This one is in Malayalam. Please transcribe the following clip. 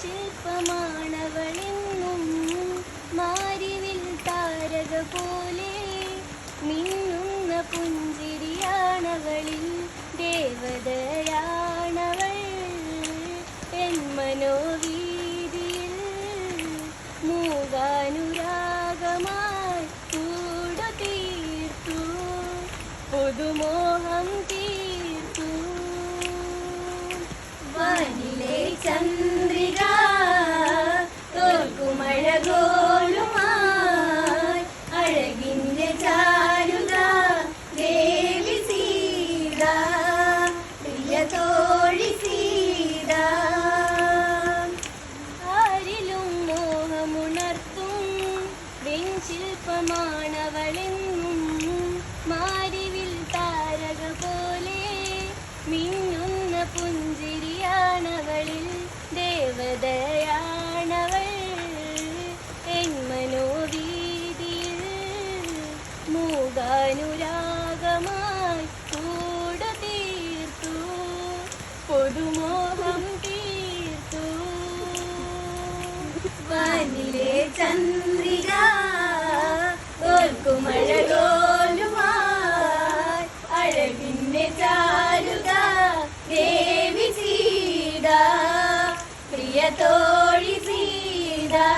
ശില്പമാണവളെന്നും മാരിവിൽ താരക പോലെ മിന്നുന്ന പുഞ്ചിരിയാണവളിൽ ദേവതയാണവൾ. എൻ മനോവീതിയിൽ മൂകാനുരാഗമായി കൂടു തീർത്തു പുതുമോഹം തീർത്തു. സീത പ്രിയ തോഴി സീത. ആരിലും മോഹമുണർത്തും മാരിവിൽ താരക പോലെ മിന്നുന്ന പുഞ്ചിരിയാണവളിൽ പൊതുമോഹം തീർത്തു. വാനിലെ ചന്ദ്രിക തോൽക്കുമഴകോലുമായി അഴകിന്റെ ചാരുക ദേവി സീത പ്രിയ തോഴി പ്രിയതോ